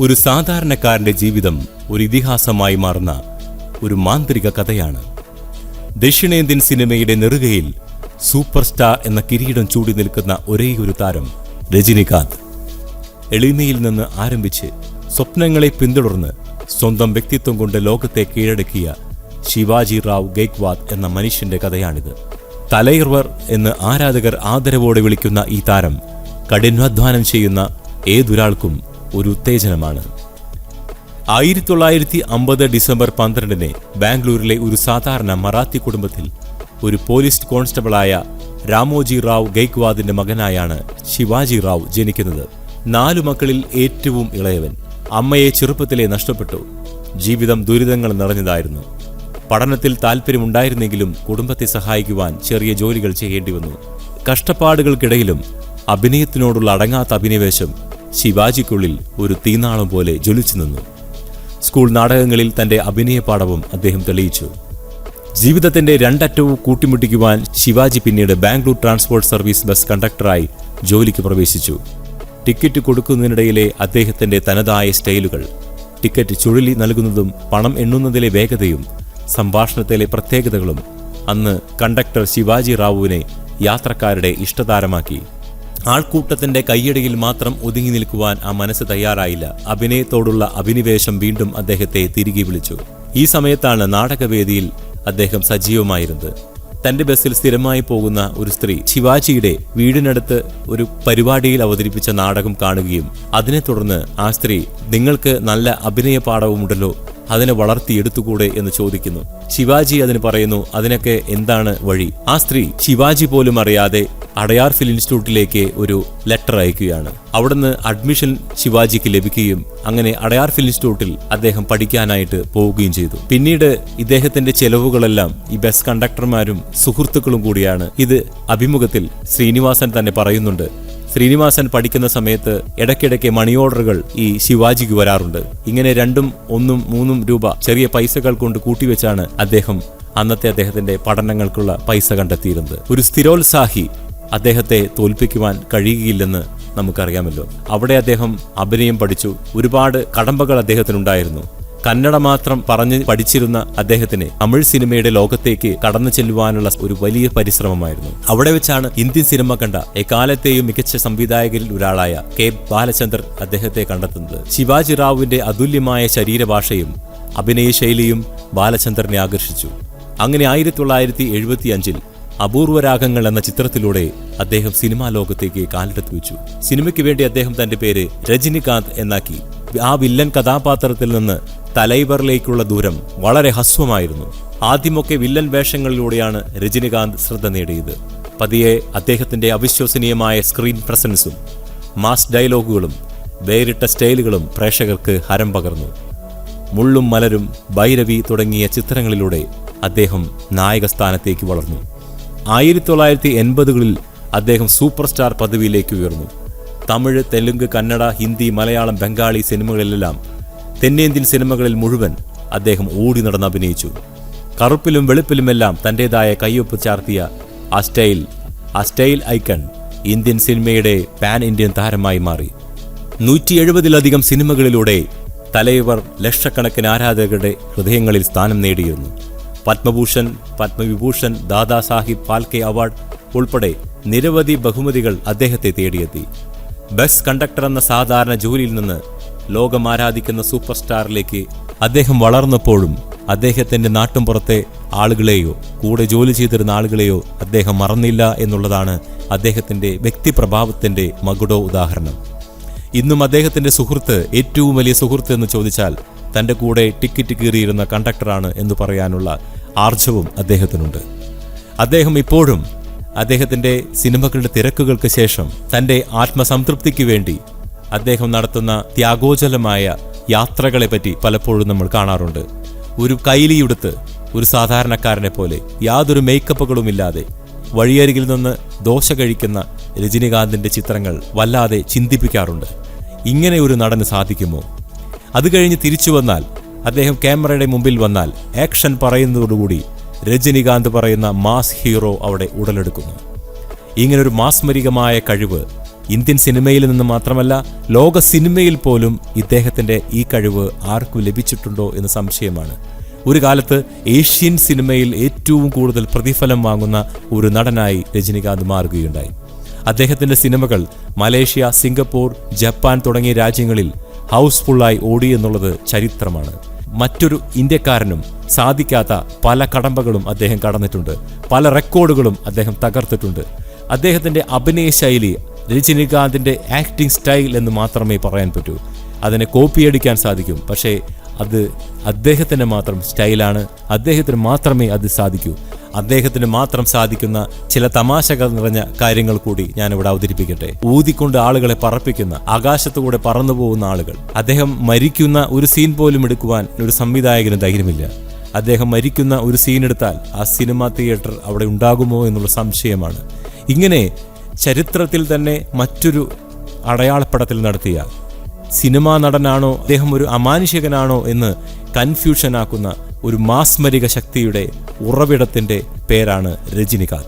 ഒരു സാധാരണക്കാരന്റെ ജീവിതം ഒരു ഇതിഹാസമായി മാറുന്ന ഒരു മാന്ത്രിക കഥയാണ്. ദക്ഷിണേന്ത്യൻ സിനിമയുടെ നെറുകയിൽ സൂപ്പർ സ്റ്റാർ എന്ന കിരീടം ചൂടി നിൽക്കുന്ന ഒരേയൊരു താരം രജനികാന്ത്. എളിമയിൽ നിന്ന് ആരംഭിച്ച് സ്വപ്നങ്ങളെ പിന്തുടർന്ന് സ്വന്തം വ്യക്തിത്വം കൊണ്ട് ലോകത്തെ കീഴടക്കിയ ശിവാജി റാവ് ഗേക്വാദ് എന്ന മനുഷ്യന്റെ കഥയാണിത്. തലയർവർ എന്ന് ആരാധകർ ആദരവോടെ വിളിക്കുന്ന ഈ താരം കഠിനാധ്വാനം ചെയ്യുന്ന ഏതൊരാൾക്കും ഒരു ഉത്തേജനമാണ്. ആയിരത്തി തൊള്ളായിരത്തി അമ്പത് ഡിസംബർ പന്ത്രണ്ടിന് ബാംഗ്ലൂരിലെ ഒരു സാധാരണ മറാത്തി കുടുംബത്തിൽ ഒരു പോലീസ് കോൺസ്റ്റബിളായ രാമോജി റാവ് ഗെയ്ക്വാദിന്റെ മകനായാണ് ശിവാജി റാവ് ജനിക്കുന്നത്. നാലു മക്കളിൽ ഏറ്റവും ഇളയവൻ. അമ്മയെ ചെറുപ്പത്തിലെ നഷ്ടപ്പെട്ടു. ജീവിതം ദുരിതങ്ങൾ നിറഞ്ഞതായിരുന്നു. പഠനത്തിൽ താല്പര്യമുണ്ടായിരുന്നെങ്കിലും കുടുംബത്തെ സഹായിക്കുവാൻ ചെറിയ ജോലികൾ ചെയ്യേണ്ടി വന്നു. കഷ്ടപ്പാടുകൾക്കിടയിലും അഭിനയത്തിനോടുള്ള അടങ്ങാത്ത അഭിനിവേശം ശിവാജിക്കുള്ളിൽ ഒരു തീനാളം പോലെ ജ്വലിച്ചു നിന്നു. സ്കൂൾ നാടകങ്ങളിൽ തന്റെ അഭിനയ പാഠവും അദ്ദേഹം തെളിയിച്ചു. ജീവിതത്തിന്റെ രണ്ടറ്റവും കൂട്ടിമുട്ടിക്കുവാൻ ശിവാജി പിന്നീട് ബാംഗ്ലൂർ ട്രാൻസ്പോർട്ട് സർവീസ് ബസ് കണ്ടക്ടറായി ജോലിക്ക് പ്രവേശിച്ചു. ടിക്കറ്റ് കൊടുക്കുന്നതിനിടയിലെ അദ്ദേഹത്തിന്റെ തനതായ സ്റ്റൈലുകൾ ടിക്കറ്റ് ചുഴലി നൽകുന്നതും പണം എണ്ണുന്നതിലെ വേഗതയും സംഭാഷണത്തിലെ പ്രത്യേകതകളും അന്ന് കണ്ടക്ടർ ശിവാജി റാവുവിനെ യാത്രക്കാരുടെ ഇഷ്ടതാരമാക്കി. ആൾക്കൂട്ടത്തിന്റെ കയ്യടിയിൽ മാത്രം ഒതുങ്ങി നിൽക്കുവാൻ ആ മനസ്സ് തയ്യാറായില്ല. അഭിനയത്തോടുള്ള അഭിനിവേശം വീണ്ടും അദ്ദേഹത്തെ തിരികെ വിളിച്ചു. ഈ സമയത്താണ് നാടകവേദിയിൽ അദ്ദേഹം സജീവമായിരുന്നത്. തന്റെ ബസ്സിൽ സ്ഥിരമായി പോകുന്ന ഒരു സ്ത്രീ ശിവാജിയുടെ വീടിനടുത്ത് ഒരു പരിപാടിയിൽ അവതരിപ്പിച്ച നാടകം കാണുകയും അതിനെ തുടർന്ന് ആ സ്ത്രീ നിങ്ങൾക്ക് നല്ല അഭിനയ പാഠവുമുണ്ടല്ലോ അതിനെ വളർത്തിയെടുത്തുകൂടെ? എന്ന് ചോദിക്കുന്നു. ശിവാജി അതിന് പറയുന്നു അതിനൊക്കെ എന്താണ് വഴി? ആ സ്ത്രീ ശിവാജി പോലും അറിയാതെ അടയാർ ഫിലിം ഇൻസ്റ്റിറ്റ്യൂട്ടിലേക്ക് ഒരു ലെറ്റർ അയക്കുകയാണ്. അവിടുന്ന് അഡ്മിഷൻ ശിവാജിക്ക് ലഭിക്കുകയും അങ്ങനെ അടയാർ ഫിലിം ഇൻസ്റ്റിറ്റ്യൂട്ടിൽ അദ്ദേഹം പഠിക്കാനായിട്ട് പോവുകയും ചെയ്തു. പിന്നീട് ഇദ്ദേഹത്തിന്റെ ചെലവുകളെല്ലാം ഈ ബസ് കണ്ടക്ടർമാരും സുഹൃത്തുക്കളും കൂടിയാണ് ഇത് അഭിമുഖത്തിൽ ശ്രീനിവാസൻ തന്നെ പറയുന്നുണ്ട്. ശ്രീനിവാസൻ പഠിക്കുന്ന സമയത്ത് ഇടയ്ക്കിടയ്ക്ക് മണി ഓർഡറുകൾ ഈ ശിവാജിക്ക് വരാറുണ്ട്. ഇങ്ങനെ രണ്ടും ഒന്നും മൂന്നും രൂപ ചെറിയ പൈസകൾ കൊണ്ട് കൂട്ടിവെച്ചാണ് അദ്ദേഹം അന്നത്തെ അദ്ദേഹത്തിന്റെ പഠനങ്ങൾക്കുള്ള പൈസ കണ്ടെത്തിയിരുന്നത്. ഒരു സ്ഥിരോത്സാഹി അദ്ദേഹത്തെ തോൽപ്പിക്കുവാൻ കഴിയുകയില്ലെന്ന് നമുക്കറിയാമല്ലോ. അവിടെ അദ്ദേഹം അഭിനയം പഠിച്ചു. ഒരുപാട് കടമ്പകൾ അദ്ദേഹത്തിനുണ്ടായിരുന്നു. കന്നഡ മാത്രം പറഞ്ഞ് പഠിച്ചിരുന്ന അദ്ദേഹത്തിന് തമിഴ് സിനിമയുടെ ലോകത്തേക്ക് കടന്നു ചെല്ലുവാനുള്ള ഒരു വലിയ പരിശ്രമമായിരുന്നു. അവിടെ വെച്ചാണ് ഇന്ത്യൻ സിനിമ കണ്ട എക്കാലത്തെയും മികച്ച സംവിധായകരിൽ ഒരാളായ കെ ബാലചന്ദ്രൻ അദ്ദേഹത്തെ കണ്ടെത്തുന്നത്. ശിവാജി റാവുവിന്റെ അതുല്യമായ ശരീരഭാഷയും അഭിനയ ശൈലിയും ബാലചന്ദ്രനെ ആകർഷിച്ചു. അങ്ങനെ ആയിരത്തി തൊള്ളായിരത്തി എഴുപത്തി അഞ്ചിൽ അപൂർവരാഗങ്ങൾ എന്ന ചിത്രത്തിലൂടെ അദ്ദേഹം സിനിമാ ലോകത്തേക്ക് കാലെടുത്ത് വെച്ചു. സിനിമയ്ക്ക് വേണ്ടി അദ്ദേഹം തന്റെ പേര് രജനികാന്ത് എന്നാക്കി. ആ വില്ലൻ കഥാപാത്രത്തിൽ നിന്ന് തലൈവറിലേക്കുള്ള ദൂരം വളരെ ഹസ്വമായിരുന്നു ആദ്യമൊക്കെ വില്ലൻ വേഷങ്ങളിലൂടെയാണ് രജനികാന്ത് ശ്രദ്ധ നേടിയത്. പതിയെ അദ്ദേഹത്തിന്റെ അവിശ്വസനീയമായ സ്ക്രീൻ പ്രസൻസും മാസ് ഡയലോഗുകളും വേറിട്ട സ്റ്റൈലുകളും പ്രേക്ഷകർക്ക് ഹരം പകർന്നു. മുള്ളും മലരും ഭൈരവി തുടങ്ങിയ ചിത്രങ്ങളിലൂടെ അദ്ദേഹം നായകസ്ഥാനത്തേക്ക് വളർന്നു. ആയിരത്തി തൊള്ളായിരത്തി എൺപതുകളിൽ അദ്ദേഹം സൂപ്പർ സ്റ്റാർ പദവിയിലേക്ക് ഉയർന്നു. തമിഴ് തെലുങ്ക് കന്നഡ ഹിന്ദി മലയാളം ബംഗാളി സിനിമകളിലെല്ലാം തെന്നേന്ത്യൻ സിനിമകളിൽ മുഴുവൻ അദ്ദേഹം ഓടി നടന്ന് അഭിനയിച്ചു. കറുപ്പിലും വെളുപ്പിലുമെല്ലാം തന്റെതായ കയ്യൊപ്പ് ചാർത്തിയ ആ സ്റ്റൈൽ ആ സ്റ്റൈൽ ഐക്കൺ ഇന്ത്യൻ സിനിമയുടെ പാൻ ഇന്ത്യൻ താരമായി മാറി. നൂറ്റി എഴുപതിലധികം സിനിമകളിലൂടെ തലൈവർ ലക്ഷക്കണക്കിന് ആരാധകരുടെ ഹൃദയങ്ങളിൽ സ്ഥാനം നേടിയിരുന്നു. പത്മഭൂഷൺ പത്മവിഭൂഷൺ ദാദാ സാഹിബ് അവാർഡ് ഉൾപ്പെടെ നിരവധി ബഹുമതികൾ അദ്ദേഹത്തെ തേടിയെത്തി. ബസ് കണ്ടക്ടർ എന്ന സാധാരണ ജോലിയിൽ നിന്ന് ലോകം ആരാധിക്കുന്ന സൂപ്പർ സ്റ്റാറിലേക്ക് അദ്ദേഹം വളർന്നപ്പോഴും അദ്ദേഹത്തിന്റെ നാട്ടുംപുറത്തെ ആളുകളെയോ കൂടെ ജോലി ചെയ്തിരുന്ന ആളുകളെയോ അദ്ദേഹം മറന്നില്ല എന്നുള്ളതാണ് അദ്ദേഹത്തിന്റെ വ്യക്തിപ്രഭാവത്തിന്റെ മകുടോ ഉദാഹരണം. ഇന്നും അദ്ദേഹത്തിന്റെ സുഹൃത്ത് ഏറ്റവും വലിയ സുഹൃത്ത് എന്ന് ചോദിച്ചാൽ തന്റെ കൂടെ ടിക്കറ്റ് കീറിയിരുന്ന കണ്ടക്ടറാണ് എന്ന് പറയാനുള്ള ആർജവും അദ്ദേഹത്തിനുണ്ട്. അദ്ദേഹം ഇപ്പോഴും അദ്ദേഹത്തിന്റെ സിനിമകളുടെ തിരക്കുകൾക്ക് ശേഷം തന്റെ ആത്മസംതൃപ്തിക്ക് വേണ്ടി അദ്ദേഹം നടത്തുന്ന ത്യാഗോജലമായ യാത്രകളെ പറ്റി പലപ്പോഴും നമ്മൾ കാണാറുണ്ട്. ഒരു കൈലിയുടുത്ത് ഒരു സാധാരണക്കാരനെ പോലെ യാതൊരു മേക്കപ്പുകളും ഇല്ലാതെ വഴിയരികിൽ നിന്ന് ദോശ കഴിക്കുന്ന രജനീകാന്തിന്റെ ചിത്രങ്ങൾ വല്ലാതെ ചിന്തിപ്പിക്കാറുണ്ട്. ഇങ്ങനെ ഒരു നടന് സാധിക്കുമോ? അത് കഴിഞ്ഞ് തിരിച്ചു വന്നാൽ അദ്ദേഹം ക്യാമറയുടെ മുമ്പിൽ വന്നാൽ ആക്ഷൻ പറയുന്നതോടുകൂടി രജനികാന്ത് പറയുന്ന മാസ് ഹീറോ അവിടെ ഉടലെടുക്കുന്നു. ഇങ്ങനൊരു മാസ്മരികമായ കഴിവ് ഇന്ത്യൻ സിനിമയിൽ നിന്ന് മാത്രമല്ല ലോക സിനിമയിൽ പോലും ഇദ്ദേഹത്തിന്റെ ഈ കഴിവ് ആർക്കും ലഭിച്ചിട്ടുണ്ടോ എന്ന് സംശയമാണ്. ഒരു കാലത്ത് ഏഷ്യൻ സിനിമയിൽ ഏറ്റവും കൂടുതൽ പ്രതിഫലം വാങ്ങുന്ന ഒരു നടനായി രജനികാന്ത് മാറുകയുണ്ടായി. അദ്ദേഹത്തിന്റെ സിനിമകൾ മലേഷ്യ സിംഗപ്പൂർ ജപ്പാൻ തുടങ്ങിയ രാജ്യങ്ങളിൽ ഹൗസ്ഫുള്ളായി ഓടി എന്നുള്ളത് ചരിത്രമാണ്. മറ്റൊരു ഇന്ത്യക്കാരനും സാധിക്കാത്ത പല കടമ്പകളും അദ്ദേഹം കടന്നിട്ടുണ്ട്. പല റെക്കോർഡുകളും അദ്ദേഹം തകർത്തിട്ടുണ്ട്. അദ്ദേഹത്തിന്റെ അഭിനയ ശൈലി രജനീകാന്തിന്റെ ആക്ടിംഗ് സ്റ്റൈൽ എന്ന് മാത്രമേ പറയാൻ പറ്റൂ. അതിനെ കോപ്പിയടിക്കാൻ സാധിക്കും. പക്ഷേ അത് അദ്ദേഹത്തിന് മാത്രം സ്റ്റൈലാണ്. അദ്ദേഹത്തിന് മാത്രമേ അത് സാധിക്കൂ. അദ്ദേഹത്തിന് മാത്രം സാധിക്കുന്ന ചില തമാശകൾ നിറഞ്ഞ കാര്യങ്ങൾ കൂടി ഞാൻ ഇവിടെ അവതരിപ്പിക്കട്ടെ. ഊതിക്കൊണ്ട് ആളുകളെ പറപ്പിക്കുന്ന ആകാശത്തുകൂടെ പറന്നുപോകുന്ന ആളുകൾ. അദ്ദേഹം മരിക്കുന്ന ഒരു സീൻ പോലും എടുക്കുവാൻ ഒരു സംവിധായകന് ധൈര്യമില്ല. അദ്ദേഹം മരിക്കുന്ന ഒരു സീൻ എടുത്താൽ ആ സിനിമ തിയേറ്റർ അവിടെ ഉണ്ടാകുമോ എന്നുള്ള സംശയമാണ്. ഇങ്ങനെ ചരിത്രത്തിൽ തന്നെ മറ്റൊരു അടയാളപ്പെടത്തിൽ നടത്തിയ സിനിമാ നടനാണോ അദ്ദേഹം ഒരു അമാനുഷികനാണോ എന്ന് കൺഫ്യൂഷനാക്കുന്ന ഒരു മാസ്മരിക ശക്തിയുടെ ഉറവിടത്തിന്റെ പേരാണ് രജനികാന്ത്.